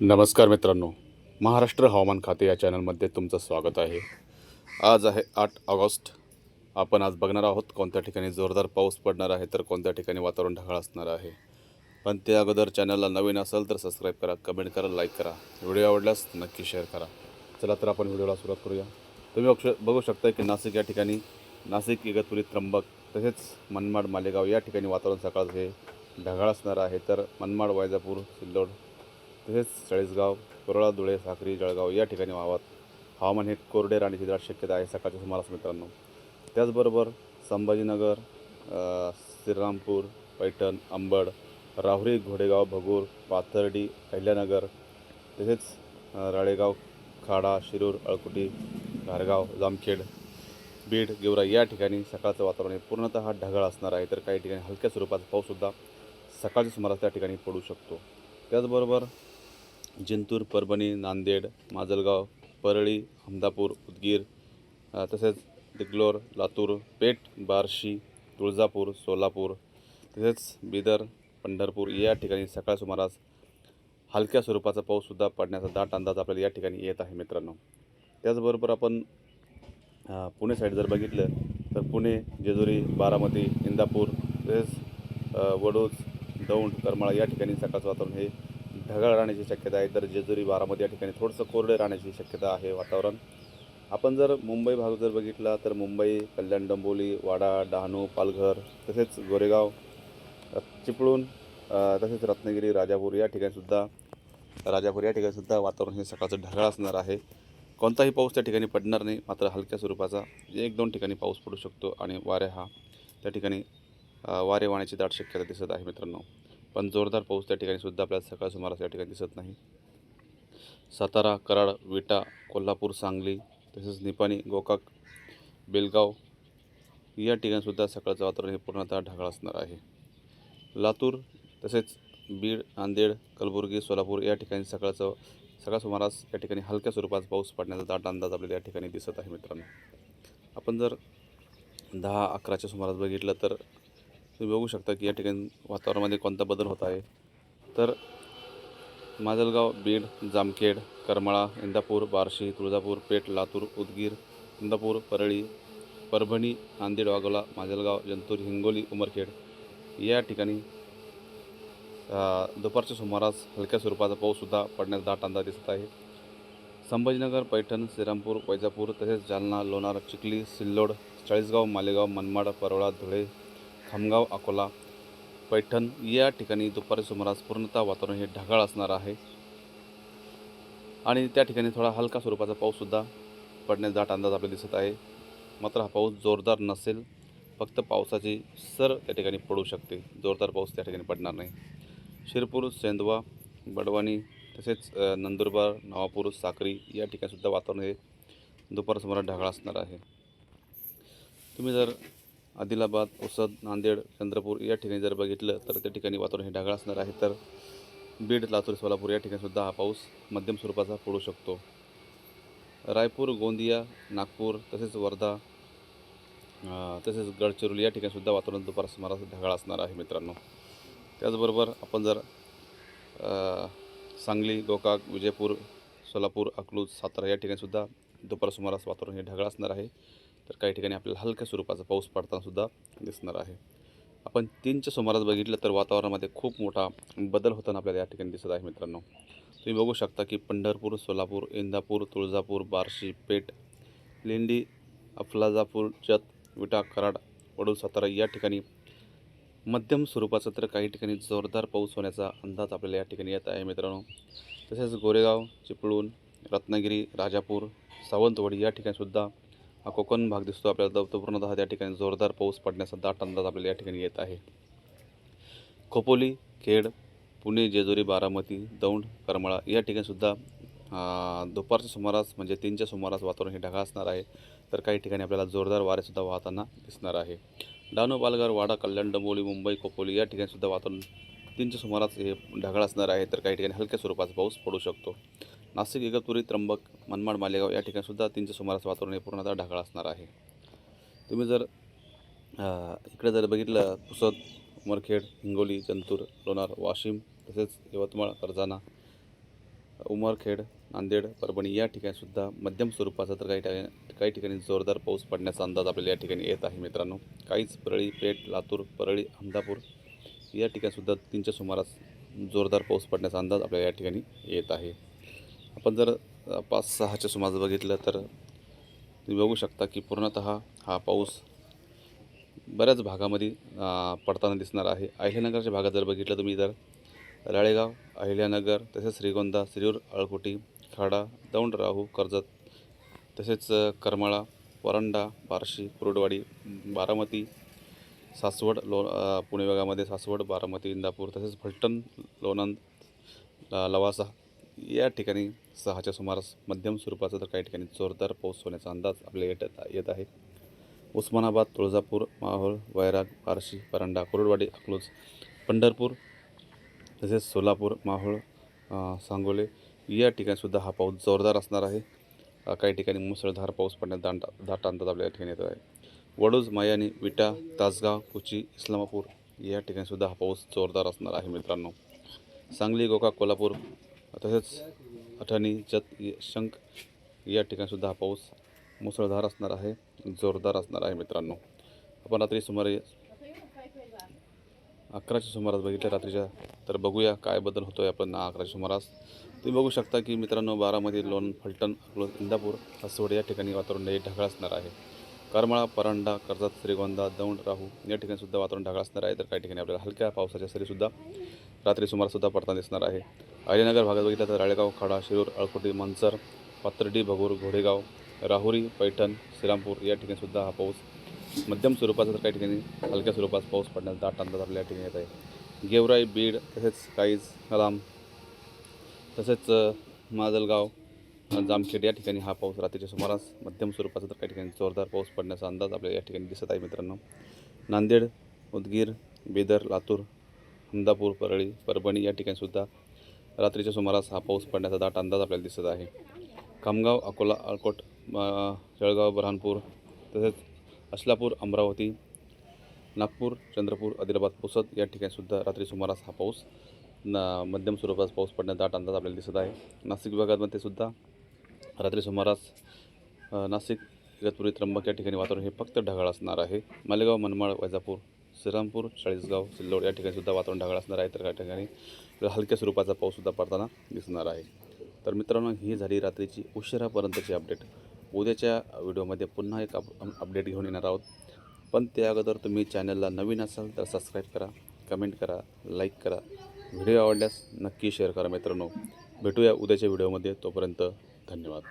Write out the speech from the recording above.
नमस्कार मित्रांनो. महाराष्ट्र हवामान खाते या चॅनलमध्ये तुमचं स्वागत आहे. आज आहे आठ ऑगस्ट. आपण आज बघणार आहोत कोणत्या ठिकाणी जोरदार पाऊस पडणार आहे तर कोणत्या ठिकाणी वातावरण ढगाळ असणार आहे. पण त्या अगोदर चॅनलला नवीन असेल तर सबस्क्राईब करा कमेंट करा लाईक करा. व्हिडिओ आवडल्यास नक्की शेअर करा. चला तर आपण व्हिडिओला सुरुवात करूया. तुम्ही बघू बघू शकता की नाशिक या ठिकाणी नाशिक इगतपुरी त्र्यंबक तसेच मनमाड मालेगाव या ठिकाणी वातावरण सकाळचं हे ढगाळ असणार आहे. तर मनमाड वैजापूर सिल्लोड तसेच चाळीसगाव कोरळा धुळे साखरी जळगाव या ठिकाणी वावात हवामान हे कोरडे राहण्याची दाट शक्यता आहे सकाळच्या सुमारास मित्रांनो. त्याचबरोबर संभाजीनगर श्रीरामपूर पैठण अंबड राहुरी घोडेगाव भगूर पाथर्डी अहिल्यानगर तसेच राळेगाव खाडा शिरूर अळकुटी घारगाव जामखेड बीड गेवरा या ठिकाणी सकाळचं वातावरण हे पूर्णतः ढगाळ असणार आहे. तर काही ठिकाणी हलक्या स्वरूपाचा पाऊससुद्धा सकाळच्या सुमारास त्या ठिकाणी पडू शकतो. त्याचबरोबर जिंतूर परभणी नांदेड माजलगाव परळी अहमदापूर उदगीर तसेच दिग्लोर लातूर पेठ बार्शी तुळजापूर सोलापूर तसेच बिदर पंढरपूर या ठिकाणी सकाळ सुमारास हलक्या स्वरूपाचा पाऊससुद्धा पडण्याचा दाट अंदाज आपल्याला या ठिकाणी येत आहे मित्रांनो. त्याचबरोबर आपण पुणे साईड जर बघितलं तर पुणे जेजुरी बारामती इंदापूर तसेच वडोज दौंड करमाळा या ठिकाणी सकाळचं वातावरण हे ढगाळ राहण्याची शक्यता आहे. तर जेजुरी बारामती या ठिकाणी थोडंसं कोरडे राहण्याची शक्यता आहे वातावरण. आपण जर मुंबई भाग जर बघितला तर मुंबई कल्याण डंबोली वाडा डहाणू पालघर तसेच गोरेगाव चिपळूण तसेच रत्नागिरी राजापूर या ठिकाणीसुद्धा राजापूर या ठिकाणीसुद्धा वातावरण हे सकाळचं ढगाळ असणार आहे. कोणताही पाऊस त्या ठिकाणी पडणार नाही मात्र हलक्या स्वरूपाचा एक दोन ठिकाणी पाऊस पडू शकतो आणि वारे हा त्या ठिकाणी वारे वाहण्याची दाट शक्यता दिसत आहे मित्रांनो. पण जोरदार पाऊस त्या ठिकाणी सुद्धा आपल्याला सकाळ सुमारास या ठिकाणी दिसत नाही. सातारा कराड विटा कोल्हापूर सांगली तसेच निपाणी गोकाक बेलगाव या ठिकाणीसुद्धा सकाळचं वातावरण हे पूर्णतः ढगाळ असणार आहे. लातूर तसेच बीड नांदेड कलबुर्गी सोलापूर या ठिकाणी सकाळचं सकाळ सुमारास या ठिकाणी हलक्या स्वरूपात पाऊस पडण्याचा दाट अंदाज आपल्याला या ठिकाणी दिसत आहे मित्रांनो. आपण जर दहा अकराच्या सुमारास बघितलं तर तुम्ही बघू शकता की या ठिकाणी वातावरणामध्ये कोणता बदल होत आहे. तर माजलगाव बीड जामखेड करमाळा इंदापूर बार्शी तुळजापूर पेठ लातूर उदगीर इंदापूर परळी परभणी नांदेड वाघोला माजलगाव जंतूर हिंगोली उमरखेड या ठिकाणी दुपारच्या सुमारास हलक्या स्वरूपाचा पाऊससुद्धा पडण्यास दाट अंदाज दिसत आहे. संभाजीनगर पैठण श्रीरामपूर वैजापूर तसेच जालना लोणार चिखली सिल्लोड चाळीसगाव मालेगाव मनमाड परवळा धुळे खामगाव अकोला पैठण या ठिकाणी दुपारी सुमारास पूर्णतः वातावरण हे ढगाळ असणार आहे. आणि त्या ठिकाणी थोडा हलका स्वरूपाचा पाऊससुद्धा पडण्याचा दाट अंदाज आपल्याला दिसत आहे. मात्र हा पाऊस जोरदार नसेल फक्त पावसाची सर त्या ठिकाणी पडू शकते. जोरदार पाऊस त्या ठिकाणी पडणार नाही. शिरपूर सेंदवा बडवानी तसेच नंदुरबार नवापूर साक्री या ठिकाणीसुद्धा वातावरण हे दुपार सुमारास ढगाळ असणार आहे. तुम्ही जर आदिलाबाद पुसद नांदेड चंद्रपूर या ठिकाणी जर बघितलं तर त्या ठिकाणी वातावरण हे ढगाळ असणार आहे. तर बीड लातूर सोलापूर या ठिकाणीसुद्धा हा पाऊस मध्यम स्वरूपाचा पडू शकतो. रायपूर गोंदिया नागपूर तसेच वर्धा तसेच गडचिरोली या ठिकाणीसुद्धा वातावरण दुपार सुमारास ढगाळ असणार आहे मित्रांनो. त्याचबरोबर आपण जर सांगली गोकाक विजयपूर सोलापूर अकलूज सातारा या ठिकाणीसुद्धा दुपार सुमारास वातावरण हे ढगाळ असणार आहे. तर काही ठिकाणी आपल्याला हलक्या स्वरूपाचा पाऊस पडतानासुद्धा दिसणार आहे. आपण तीनच्या सुमारास बघितलं तर वातावरणामध्ये खूप मोठा बदल होताना आपल्याला या ठिकाणी दिसत आहे मित्रांनो. तुम्ही बघू शकता की पंढरपूर सोलापूर इंदापूर तुळजापूर बार्शी पेठ लेंडी अफलाजापूर जत विटा कराड वडूल सातारा या ठिकाणी मध्यम स्वरूपाचा तर काही ठिकाणी जोरदार पाऊस होण्याचा अंदाज आपल्याला या ठिकाणी येत आहे मित्रांनो. तसेच गोरेगाव चिपळूण रत्नागिरी राजापूर सावंतवाडी या ठिकाणीसुद्धा हा कोकण भाग दिसतो. आपल्याला तर पूर्णतः त्या ठिकाणी जोरदार पाऊस पडण्याचा दाट अंदाज आपल्याला या ठिकाणी येत आहे. खोपोली खेड पुणे जेजुरी बारामती दौंड करमाळा या ठिकाणीसुद्धा दुपारच्या सुमारास म्हणजे तीनच्या सुमारास वातावरण हे ढगाळ असणार आहे. तर काही ठिकाणी आपल्याला जोरदार वारेसुद्धा वाहताना दिसणार आहे. डहाणू पालघर वाडा कल्याण डंबोली मुंबई खोपोली या ठिकाणीसुद्धा वातावरण तीनच्या सुमारास हे ढगाळ असणार आहे. तर काही ठिकाणी हलक्या स्वरूपाचा पाऊस पडू शकतो. नाशिक इगतपुरी त्र्यंबक मनमाड मालेगाव या ठिकाणीसुद्धा तीनच्या सुमारास वातावरण हे पूर्णतः ढगाळ असणार आहे. तुम्ही जर इकडे जर बघितलं पुसद उमरखेड हिंगोली जंतूर लोणार वाशिम तसेच यवतमाळ करजाना उमरखेड नांदेड परभणी या ठिकाणीसुद्धा मध्यम स्वरूपाचा तर काही ठिकाणी काही ठिकाणी जोरदार पाऊस पडण्याचा अंदाज आपल्याला या ठिकाणी येत आहे मित्रांनो. काहीच परळी पेठ लातूर परळी अहमदापूर या ठिकाणीसुद्धा तीनच्या सुमारास जोरदार पाऊस पडण्याचा अंदाज आपल्याला या ठिकाणी येत आहे. आपण जर पाच सहाच्या सुमाज बघितलं तर तुम्ही बघू शकता की पूर्णतः हा पाऊस बऱ्याच भागामध्ये पडताना दिसणार आहे. अहिल्यानगरच्या भागात जर बघितलं तुम्ही तर राळेगाव अहिल्यानगर तसेच श्रीगोंदा श्रीयूर अळकुटी खाडा दौंड राहू कर्जत तसेच करमाळा वरंडा बार्शी कुरुडवाडी बारामती सासवड लो पुणे विभागामध्ये सासवड बारामती इंदापूर तसेच फलटण लोणंद लवासा या ठिकाणी सहाच्या सुमारास मध्यम स्वरूपाचा तर काही ठिकाणी जोरदार पाऊस होण्याचा अंदाज आपल्याला येत येत आहे. उस्मानाबाद तुळजापूर माहोळ वैराग बार्शी परांडा कुरुडवाडी अकलूज पंढरपूर तसेच सोलापूर माहोळ सांगोले या ठिकाणीसुद्धा हा पाऊस जोरदार असणार आहे. काही ठिकाणी मुसळधार पाऊस पडण्यात दांडा दाट अंदाज आपल्या ठिकाणी येत आहे. वडूज मायानी विटा तासगाव कुची इस्लामापूर या ठिकाणीसुद्धा हा पाऊस जोरदार असणार आहे मित्रांनो. सांगली गोका कोल्हापूर तसेच अठणी जत शंख या ठिकाणीसुद्धा हा पाऊस मुसळधार असणार आहे जोरदार असणार आहे मित्रांनो. आपण रात्री सुमारे अकराच्या सुमारास बघितलं रात्रीच्या तर बघूया काय बदल होतो आहे आपण अकराच्या सुमारास. तुम्ही बघू शकता की मित्रांनो बारामती लोण फलटण इंदापूर हसवड या ठिकाणी वातावरण लई ढगाळ असणार आहे. करमाळा परांडा कर्जत श्रीगोंदा दौंड राहू या ठिकाणीसुद्धा वातावरण ढगाळ असणार आहे. तर काही ठिकाणी आपल्याला हलक्या पावसाच्या सरीसुद्धा रात्री सुमारसुद्धा पडताना दिसणार आहे. अलीनगर भागात बघितलं तर राळेगाव खाडा शिरूर अळकोटी मंचर पात्रडी भगूर घोडेगाव राहुरी पैठण श्रीरामपूर या ठिकाणी सुद्धा हा पाऊस मध्यम स्वरूपाचा तर काही ठिकाणी हलक्या स्वरूपात पाऊस पडण्याचा दाट अंदाज आपल्या या ठिकाणी येत आहे. गेवराई बीड तसेच काहीज कलाम तसेच माजलगाव जामखेड या ठिकाणी हा पाऊस रात्रीच्या सुमारास मध्यम स्वरूपाचा तर काही ठिकाणी जोरदार पाऊस पडण्याचा अंदाज आपल्याला या ठिकाणी दिसत आहे मित्रांनो. नांदेड उदगीर बेदर लातूर अहमदापूर परळी परभणी या ठिकाणी सुद्धा रात्रीच्या सुमारास हा पाऊस पडण्याचा दाट अंदाज आपल्याला दिसत आहे. खामगाव अकोला अळकोट जळगाव बऱ्हाणपूर तसेच अशलापूर अमरावती नागपूर चंद्रपूर आदिलाबाद पुसद या ठिकाणीसुद्धा रात्री सुमारास हा पाऊस न मध्यम स्वरूपाचा पाऊस पडण्याचा दाट अंदाज आपल्याला दिसत आहे. नाशिक विभागामध्ये सुद्धा रात्री सुमारास नाशिक इगतपुरी त्र्यंबक या ठिकाणी वातावरण हे फक्त ढगाळ असणार आहे. मालेगाव मनमाड वैजापूर श्रीरामपूर चाळीसगाव सिल्लोड या ठिकाणी सुद्धा वातावरण ढगाळ असणार आहे. तर काही ठिकाणी हलक्या स्वरूपाचा पाऊससुद्धा पडताना दिसणार आहे. तर मित्रांनो ही झाली रात्रीची उशिरापर्यंतची अपडेट. उद्याच्या व्हिडिओमध्ये पुन्हा एक अप अपडेट घेऊन येणार आहोत. पण त्या अगोदर तुम्ही चॅनलला नवीन असाल तर सबस्क्राईब करा कमेंट करा लाईक करा. व्हिडिओ आवडल्यास नक्की शेअर करा मित्रांनो. भेटूया उद्याच्या व्हिडिओमध्ये. तोपर्यंत धन्यवाद.